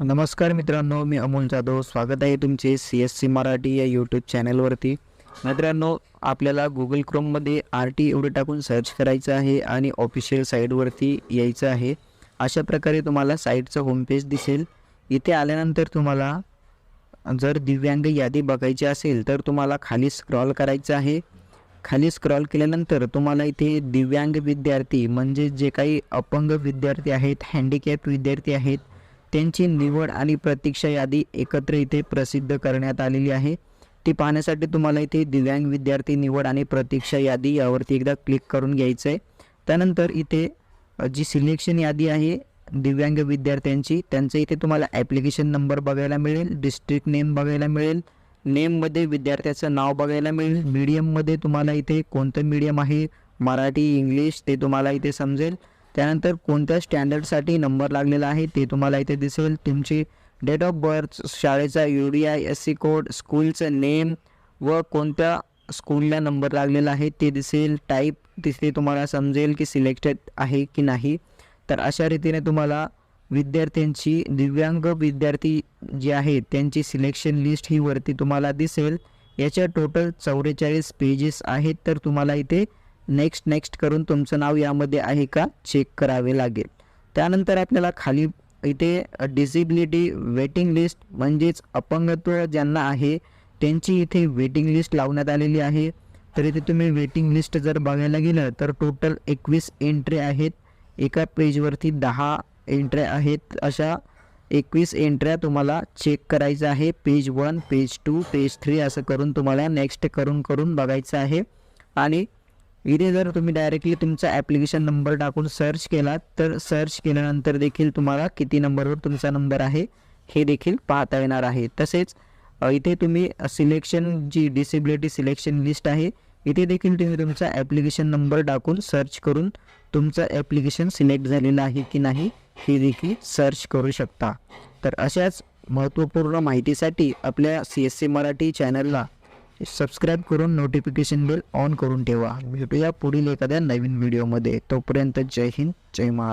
नमस्कार मित्रांनो मी अमोल जाधव. स्वागत आहे तुमचे सी एस सी मराठी या यूट्यूब चॅनलवरती मित्रांनो आपल्याला गुगल क्रोममध्ये आर टी एवढं टाकून सर्च करायचं आहे आणि ऑफिशियल साईटवरती यायचं आहे. अशा प्रकारे तुम्हाला साईटचं होमपेज दिसेल. इथे आल्यानंतर तुम्हाला जर दिव्यांग यादी बघायची असेल तर तुम्हाला खाली स्क्रॉल करायचं आहे. खाली स्क्रॉल केल्यानंतर तुम्हाला इथे दिव्यांग विद्यार्थी म्हणजे जे काही अपंग विद्यार्थी आहेत हँडिकॅप विद्यार्थी आहेत त्यांची निवड आणि प्रतीक्षा यादी एकत्र इथे प्रसिद्ध करण्यात आलेली आहे. ती पाहण्यासाठी तुम्हाला इथे दिव्यांग विद्यार्थी निवड आणि प्रतीक्षा यादी यावरती एकदा क्लिक करून घ्यायचं आहे त्यानंतर इथे जी सिलेक्शन यादी आहे दिव्यांग विद्यार्थ्यांची त्यांचं इथे तुम्हाला ॲप्लिकेशन नंबर बघायला मिळेल डिस्ट्रिक्ट नेम बघायला मिळेल नेममध्ये विद्यार्थ्याचं नाव बघायला मिळेल मीडियममध्ये तुम्हाला इथे कोणतं मीडियम आहे मराठी इंग्लिश ते तुम्हाला इथे समजेल. त्यानंतर कोणत्या स्टँडर्डसाठी नंबर लागलेला आहे ते तुम्हाला इथे दिसेल. तुमची डेट ऑफ बर्थ शाळेचा U D I S C code स्कूलचं नेम व कोणत्या स्कूलला नंबर लागलेला आहे ते दिसेल. टाईप तिथे तुम्हाला समजेल की सिलेक्टेड आहे की नाही. तर अशा रीतीने तुम्हाला विद्यार्थ्यांची दिव्यांग विद्यार्थी जे आहेत त्यांची सिलेक्शन लिस्ट ही वरती तुम्हाला दिसेल. याच्या टोटल चौवेचाळीस पेजेस आहेत. तर तुम्हाला इथे नेक्स्ट नेक्स्ट करून तुमचं नाव यामध्ये आहे का? चेक करावे लागेल. त्यानंतर आपल्याला खाली इथे डिसेबिलिटी वेटिंग लिस्ट म्हणजेच अपंगत्व ज्यांना आहे त्यांची इथे वेटिंग लिस्ट लावण्यात आलेली आहे. तर इथे तुम्ही वेटिंग लिस्ट जर बघायला गेलं तर टोटल एकवीस एंट्री आहेत. एका पेजवरती दहा एंट्र्या आहेत. अशा एकवीस एंट्र्या तुम्हाला चेक करायचं आहे. Page one page two page three असं करून तुम्हाला नेक्स्ट करून करून बघायचं आहे. आणि इथे जर तुम्ही डायरेक्टली तुमचा ॲप्लिकेशन नंबर टाकून सर्च केला तर सर्च केल्यानंतर देखील तुम्हाला किती नंबरवर तुमचा नंबर आहे हे देखील पाहता येणार आहे. तसेच इथे तुम्ही सिलेक्शन जी डिसेबिलिटी सिलेक्शन लिस्ट आहे इथे देखील तुम्ही तुमचा ॲप्लिकेशन नंबर टाकून सर्च करून तुमचं ॲप्लिकेशन सिलेक्ट झालेलं आहे की नाही हे देखील सर्च करू शकता. तर अशाच महत्त्वपूर्ण माहितीसाठी आपल्या सी एस सी मराठी चॅनलला सबस्क्राईब करून नोटिफिकेशन बेल ऑन करून ठेवा. भेटूया पुढील एखाद्या नवीन व्हिडिओमध्ये तोपर्यंत जय हिंद जय महाराष्ट्र.